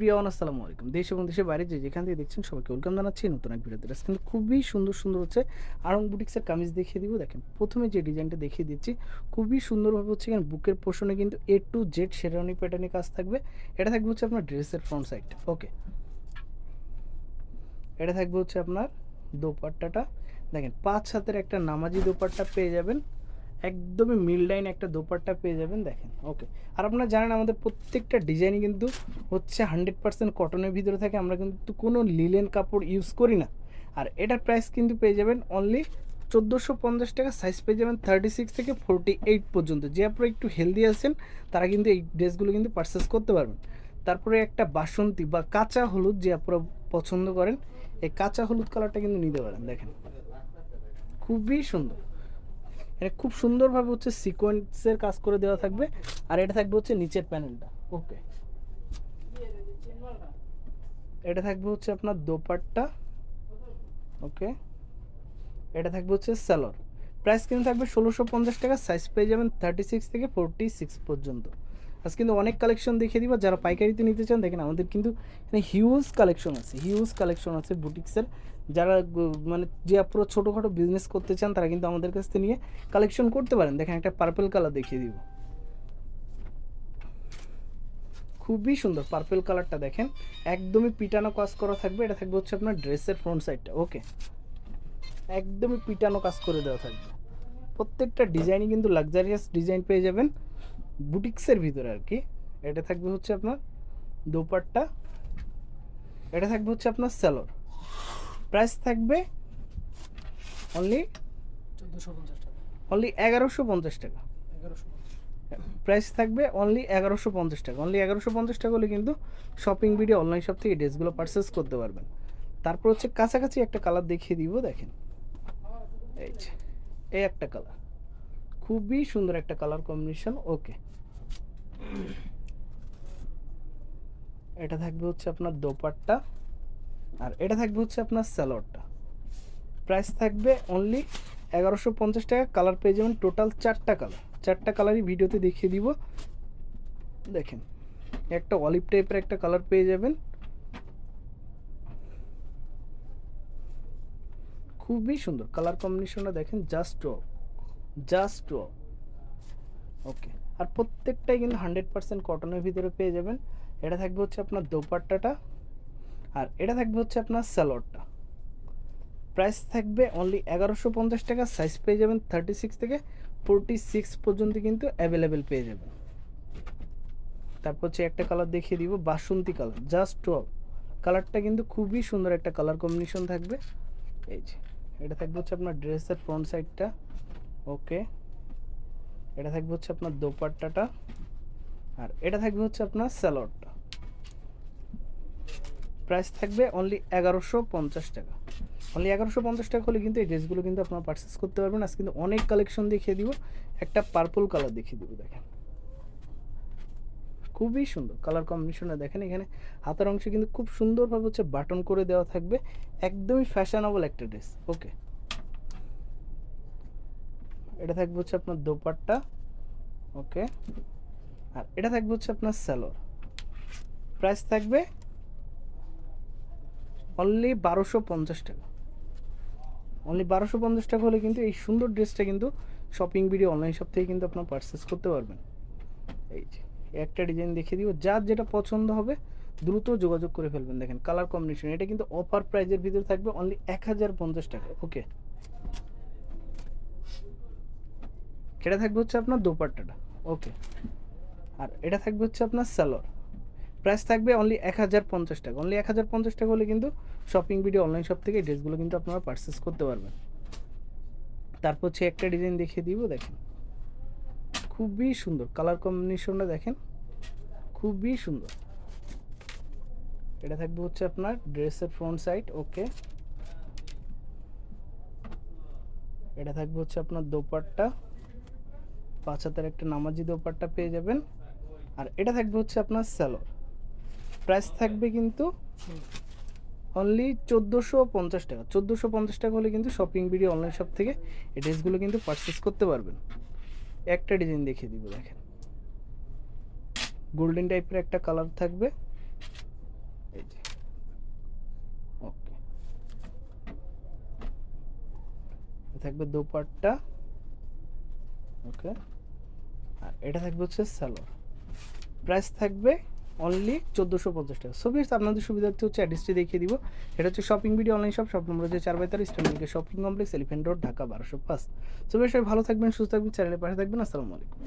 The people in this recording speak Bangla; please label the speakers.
Speaker 1: প্রিয়ন আসসালামু আলাইকুম। দেশ এবং দেশের বাইরে যে যেখান থেকে দেখছেন সবাইকে ওয়েলকাম জানাচ্ছি নতুন এক ভিডিওতে। আজকে কিন্তু খুবই সুন্দর সুন্দর হচ্ছে আরং বুটিক্সের কামিজ দেখিয়ে দিব। দেখেন, প্রথমে যে ডিজাইনটা দেখিয়ে দিচ্ছি, খুবই সুন্দরভাবে হচ্ছে এখানে বুকের পোষণে কিন্তু এ টু জেড শেরানি প্যাটার্নে কাজ থাকবে। এটা থাকবে হচ্ছে আপনার ড্রেসের ফ্রন্ট সাইডটা ওকে এটা থাকবে হচ্ছে আপনার দোপাট্টাটা। দেখেন, পাঁচ হাতের একটা নামাজি দোপাট্টা পেয়ে যাবেন। একদমই মিল লাইন একটা দোপাট্টা পেয়ে যাবেন, দেখেন ওকে আর আপনারা জানেন আমাদের প্রত্যেকটা ডিজাইনই কিন্তু হচ্ছে হান্ড্রেড পার্সেন্ট কটনের ভিতরে থাকে, আমরা কিন্তু কোনো লিলেন কাপড় ইউজ করি না। আর এটার প্রাইস কিন্তু পেয়ে যাবেন অনলি চোদ্দোশো পঞ্চাশ টাকা সাইজ পেয়ে যাবেন থার্টি সিক্স থেকে ফোরটি এইট পর্যন্ত। যে আপনারা একটু হেলদি আছেন, তারা কিন্তু এই ড্রেসগুলো কিন্তু পারচেস করতে পারবেন। তারপরে একটা বাসন্তী বা কাঁচা হলুদ যে আপনারা পছন্দ করেন, এই কাঁচা হলুদ কালারটা কিন্তু নিতে পারেন, দেখেন। খুবই সুন্দর। এটা খুব সুন্দরভাবে হচ্ছে সিকোয়েন্সের কাজ করে দেওয়া থাকবে। আর এটা থাকবে হচ্ছে নিচের প্যানেলটা ওকে এটা থাকবে হচ্ছে আপনার দোপাট্টা। ওকে এটা থাকবে হচ্ছে স্যালোর প্রাইস কিন্তু থাকবে ষোলোশো পঞ্চাশ টাকা সাইজ পেয়ে যাবেন থার্টি সিক্স থেকে ফোরটি সিক্স পর্যন্ত। আজ কিন্তু অনেক কালেকশন দেখিয়ে দিব। যারা পাইকারিতে নিতে চান, দেখেন আমাদের কিন্তু এখানে হিউজ কালেকশন আছে হিউজ কালেকশন আছে বুটিক্সের যারা মানে যে আপনারা ছোটোখাটো বিজনেস করতে চান, তারা কিন্তু আমাদের কাছ থেকে নিয়ে কালেকশন করতে পারেন। দেখেন একটা পার্পেল কালার দেখিয়ে দিব। খুবই সুন্দর পার্পেল কালারটা দেখেন। একদমই পিটানো কাজ করা থাকবে। এটা থাকবে হচ্ছে আপনার ড্রেসের ফ্রন্ট সাইডটা ওকে একদমই পিটানো কাজ করে দেওয়া থাকবে। প্রত্যেকটা ডিজাইনই কিন্তু লাক্সারিয়াস ডিজাইন পেয়ে যাবেন। বুটিক্সের ভিতরে আর কি। এটা থাকবে হচ্ছে আপনার দোপাট্টা এটা থাকবে হচ্ছে আপনার স্যালোর। প্রাইস থাকবে অনলি
Speaker 2: চোদ্দোশো পঞ্চাশ টাকা।
Speaker 1: অনলি এগারোশো পঞ্চাশ টাকা।
Speaker 2: এগারোশো
Speaker 1: প্রাইস থাকবে অনলি এগারোশো পঞ্চাশ টাকা। অনলি এগারোশো পঞ্চাশ টাকা হলে কিন্তু শপিং ভিডিও অনলাইন শপ থেকে ড্রেসগুলো পারচেস করতে পারবেন। তারপর হচ্ছে কাছাকাছি একটা কালার দেখিয়ে দিব দেখেন। এই যে এই একটা কালার খুবই সুন্দর একটা কালার কম্বিনেশন ওকে এটা থাকবে হচ্ছে আপনার দোপাট্টা, আর এটা থাকবে হচ্ছে আপনার স্যালোয়ারটা। প্রাইস থাকবে অনলি এগারোশো পঞ্চাশ টাকা, কালার পেয়ে যাবেন টোটাল চারটা কালার। চারটা কালারই ভিডিওতে দেখিয়ে দিব। দেখেন, একটা অলিভ টাইপের একটা কালার পেয়ে যাবেন। খুবই সুন্দর। কালার কম্বিনেশনটা দেখেন জাস্ট জাস্ট ওকে আর প্রত্যেকটাই কিন্তু হান্ড্রেড পার্সেন্ট কটনের ভিতরে পেয়ে যাবেন। এটা থাকবে হচ্ছে আপনার দোপাট্টাটা আর এটা থাকবে হচ্ছে আপনার স্যালোয়ারটা প্রাইস থাকবে অনলি এগারোশো পঞ্চাশ টাকা সাইজ পেয়ে যাবেন থার্টি সিক্স থেকে ফোরটি সিক্স পর্যন্ত কিন্তু অ্যাভেলেবেল পেয়ে যাবেন। তারপর হচ্ছে একটা কালার দেখিয়ে দিব, বাসন্তী কালার জাস্ট টপ কালারটা কিন্তু খুবই সুন্দর একটা কালার কম্বিনেশন থাকবে। এই যে, এটা থাকবে হচ্ছে আপনার ড্রেসের ফ্রন্ট সাইডটা ওকে এটা থাকবে হচ্ছে আপনার দোপাট্টাটা, আর এটা থাকবে হচ্ছে আপনার স্যালোয়ারটা প্রাইস থাকবে অনলি এগারোশো পঞ্চাশ টাকা। অনলি এগারোশো পঞ্চাশ টাকা হলে কিন্তু এই ড্রেসগুলো কিন্তু আপনারা পারচেস করতে পারবেন। আজ কিন্তু অনেক কালেকশন দেখিয়ে দিব। একটা পার্পল কালার দেখিয়ে দিব, দেখেন। খুবই সুন্দর কালার কম্বিনেশনটা দেখেন, এখানে হাতের অংশে কিন্তু খুব সুন্দরভাবে হচ্ছে বাটন করে দেওয়া থাকবে। একদমই ফ্যাশনেবল একটা ড্রেস ওকে এটা থাকবে হচ্ছে আপনার দোপাট্টা, ওকে? আর এটা থাকবে হচ্ছে আপনার স্যালোর। প্রাইস থাকবে অনলি বারোশো পঞ্চাশ টাকা। অনলি বারোশো পঞ্চাশ টাকা হলে কিন্তু এই সুন্দর ড্রেসটা কিন্তু শপিং ভিডিও অনলাইন শপ থেকে কিন্তু আপনার পারচেস করতে পারবেন। এই যে একটা ডিজাইন দেখিয়ে দিব। যার যেটা পছন্দ হবে, দ্রুত যোগাযোগ করে ফেলবেন। দেখেন কালার কম্বিনেশন এটা কিন্তু অফার প্রাইজের ভিতরে থাকবে অনলি এক হাজার পঞ্চাশ টাকা ওকে এটা থাকবে হচ্ছে আপনার দোপাট্টাটা, ওকে। আর এটা থাকবে হচ্ছে আপনার স্যালোর প্রাইস থাকবে অনলি এক হাজার পঞ্চাশ টাকা। অনলি এক হাজার পঞ্চাশ টাকা হলে কিন্তু শপিং ভিডিও অনলাইন শপ থেকে এই ড্রেসগুলো কিন্তু আপনারা পারচেস করতে পারবেন। তারপর হচ্ছে একটা ডিজাইন দেখিয়ে দিব, দেখেন। খুবই সুন্দর। কালার কম্বিনেশনটা দেখেন। খুবই সুন্দর। এটা থাকবে হচ্ছে আপনার ড্রেসের ফ্রন্ট সাইড ওকে। এটা থাকবে হচ্ছে আপনার দোপাট্টা। পাঁচ হাতের একটা নামাজি দোপাট্টা পেয়ে যাবেন। আর এটা থাকবে হচ্ছে আপনার স্যালোর। প্রাইস থাকবে কিন্তু অনলি চোদ্দোশো পঞ্চাশ টাকা। চোদ্দোশো পঞ্চাশ টাকা হলে কিন্তু শপিং ভিডিও অনলাইন শপ থেকে এই ড্রেসগুলো কিন্তু পারচেস করতে পারবেন। একটা ডিজাইন দেখিয়ে দিব, দেখেন। গোল্ডেন টাইপের একটা কালার থাকবে। এই যে। ওকে থাকবে দোপাট্টা। ওকে? আর এটা থাকবে হচ্ছে স্যালোর প্রাইস থাকবে অনলি চোদ্দোশো পঞ্চাশ টাকা। সো আপনাদের সুবিধার্থে হচ্ছে অ্যাড্রেসটি দেখিয়ে দিব। এটা হচ্ছে shopping video online shop shop number হচ্ছে চার বাই তার eastern shopping complex elephant road Dhaka বারোশো পাঁচ। সো ভিউয়ার্স সবাই ভালো থাকবেন, সুস্থ থাকবেন চ্যানেলের পাশে থাকবেন। আসসালামু আলাইকুম।